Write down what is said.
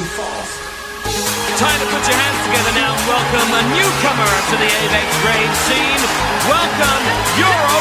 fast. Time to put your hands together now welcome a newcomer to the Avex Rave scene. Welcome, Euro.